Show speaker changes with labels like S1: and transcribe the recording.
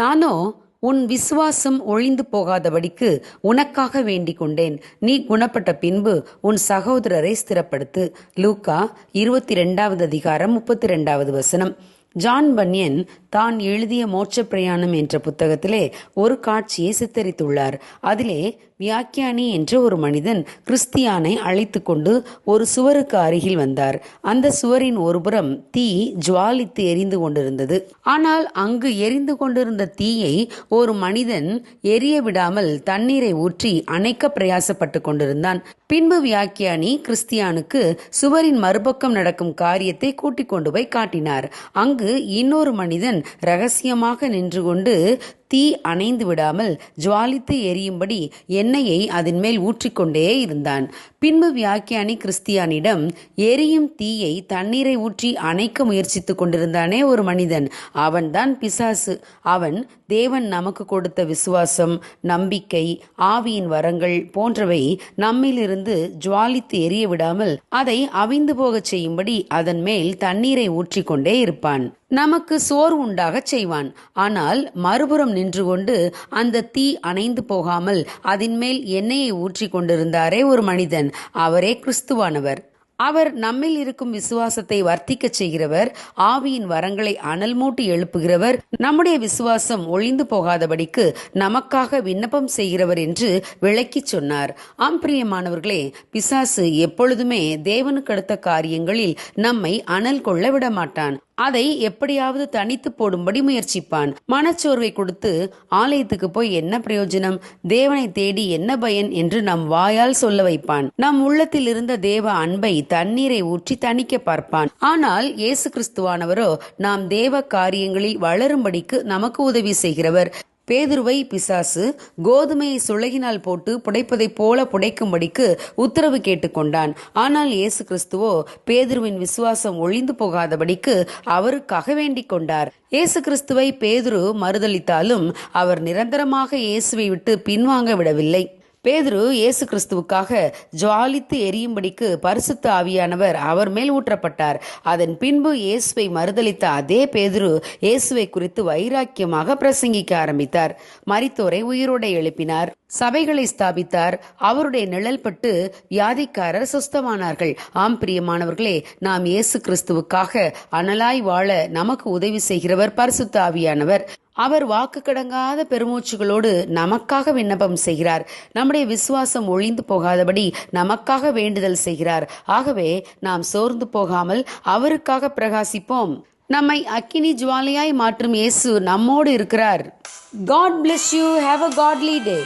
S1: நானோ உன் விசுவாசம் ஒழிந்து போகாதபடிக்கு உனக்காக வேண்டிக் கொண்டேன் நீ குணப்பட்ட பின்பு உன் சகோதரரை ஸ்திரப்படுத்து லூக்கா இருபத்தி ரெண்டாவது அதிகாரம் முப்பத்தி ரெண்டாவது வசனம் ஜான் பன்யன் தான் எழுதிய மோட்ச பிரயாணம் என்ற புத்தகத்திலே ஒரு காட்சியை சித்தரித்துள்ளார் அதிலே வியாக்கியானி என்ற ஒரு மனிதன் கிறிஸ்தியானை அழைத்து கொண்டு ஒரு சுவருக்கு அருகில் வந்தார் அந்த சுவரின் ஒருபுறம் தீ ஜுவாலித்து எரிந்து கொண்டிருந்தது ஆனால் அங்கு எரிந்து கொண்டிருந்த தீயை ஒரு மனிதன் எரிய விடாமல் தண்ணீரை ஊற்றி அணைக்க பிரயாசப்பட்டு கொண்டிருந்தான் பின்பு வியாக்கியானி கிறிஸ்தியானுக்கு சுவரின் மறுபக்கம் நடக்கும் காரியத்தை கூட்டிக் கொண்டு போய் காட்டினார் அங்கு அங்கு இன்னொரு மனிதன் ரகசியமாக நின்று கொண்டு தீ அணைந்து விடாமல் ஜுவாலித்து எரியும்படி எண்ணெயை அதன் மேல் ஊற்றிக்கொண்டே இருந்தான் பின்பு வியாக்கியானி கிறிஸ்தியானிடம் எரியும் தீயை தண்ணீரை ஊற்றி அணைக்க முயற்சித்து கொண்டிருந்தானே ஒரு மனிதன் அவன்தான் பிசாசு அவன் தேவன் நமக்கு கொடுத்த விசுவாசம் நம்பிக்கை ஆவியின் வரங்கள் போன்றவை நம்மிலிருந்து ஜுவாலித்து எரிய விடாமல் அதை அவிந்து போகச் செய்யும்படி அதன் மேல் தண்ணீரை ஊற்றிக்கொண்டே இருப்பான் நமக்கு சோர்வு உண்டாகச் செய்வான் ஆனால் மறுபுறம் நின்று கொண்டு அந்த தீ அணைந்து போகாமல் அதன்மேல் எண்ணெயை ஊற்றி கொண்டிருந்தாரே ஒரு மனிதன் அவரே கிறிஸ்துவானவர் அவர் நம்மில் இருக்கும் விசுவாசத்தை வர்த்திக்க செய்கிறவர் ஆவியின் வரங்களை அனல் மூட்டி எழுப்புகிறவர் நம்முடைய விசுவாசம் ஒளிந்து போகாதபடிக்கு நமக்காக விண்ணப்பம் செய்கிறவர் என்று விளக்கி சொன்னார் ஆம்பிரியமானவர்களே பிசாசு எப்பொழுதுமே தேவனுக்கு அடுத்த காரியங்களில் நம்மை அனல் கொள்ள விட மாட்டான் அதை எப்படியாவது தனித்து போடும்படி முயற்சிப்பான் மனச்சோர்வை கொடுத்து ஆலயத்துக்கு போய் என்ன பிரயோஜனம் தேவனை தேடி என்ன பயன் என்று நம் வாயால் சொல்ல வைப்பான் நம் உள்ளத்தில் இருந்த தேவ அன்பை தண்ணீரை ஊற்றி தணிக்க பார்ப்பான் ஆனால் இயேசு கிறிஸ்துவானவரோ நாம் தேவ காரியங்களில் வளரும்படிக்கு நமக்கு உதவி செய்கிறவர் பேதுருவை பிசாசு கோதுமையை சுளகினால் போட்டு புடைப்பதைப் போல புடைக்கும்படிக்கு உத்தரவு கேட்டுக்கொண்டான் ஆனால் இயேசு கிறிஸ்துவோ பேதுருவின் விசுவாசம் ஒழிந்து போகாதபடிக்கு அவருக்காக வேண்டிக் கொண்டார் இயேசு கிறிஸ்துவை பேதுரு மறுதளித்தாலும் அவர் நிரந்தரமாக இயேசுவை விட்டு பின்வாங்க விடவில்லை பேதுரு இயேசு கிறிஸ்துவுக்காக ஜுவாலித்து எரியும்படிக்கு பரிசுத்த ஆவியானவர் அவர் மேல் ஊற்றப்பட்டார் அதன் பின்பு இயேசுவை மறுதளித்த அதே பேதுரு இயேசுவை குறித்து வைராக்கியமாக பிரசங்கிக்க ஆரம்பித்தார் மரித்தோரை உயிரோடு எழுப்பினார் சபைகளை ஸ்தாபித்தார் அவருடைய நிழல் பட்டு வியாதிக்காரர் சுஸ்தமானார்கள் ஆம் பிரியமானவர்களே நாம் இயேசு கிறிஸ்துவுக்காக அனலாய் வாழ நமக்கு உதவி செய்கிறவர் பரிசுத்த ஆவியானவர் அவர் வாக்கு கடங்காத பெருமூச்சுகளோடு நமக்காக விண்ணப்பம் செய்கிறார் நம்முடைய விசுவாசம் ஒழிந்து போகாதபடி நமக்காக வேண்டுதல் செய்கிறார் ஆகவே நாம் சோர்ந்து போகாமல் அவருக்காக பிரகாசிப்போம் நம்மை அக்கினி ஜுவாலியாய் மாற்றும் இயேசு நம்மோடு இருக்கிறார்
S2: God bless you have a godly day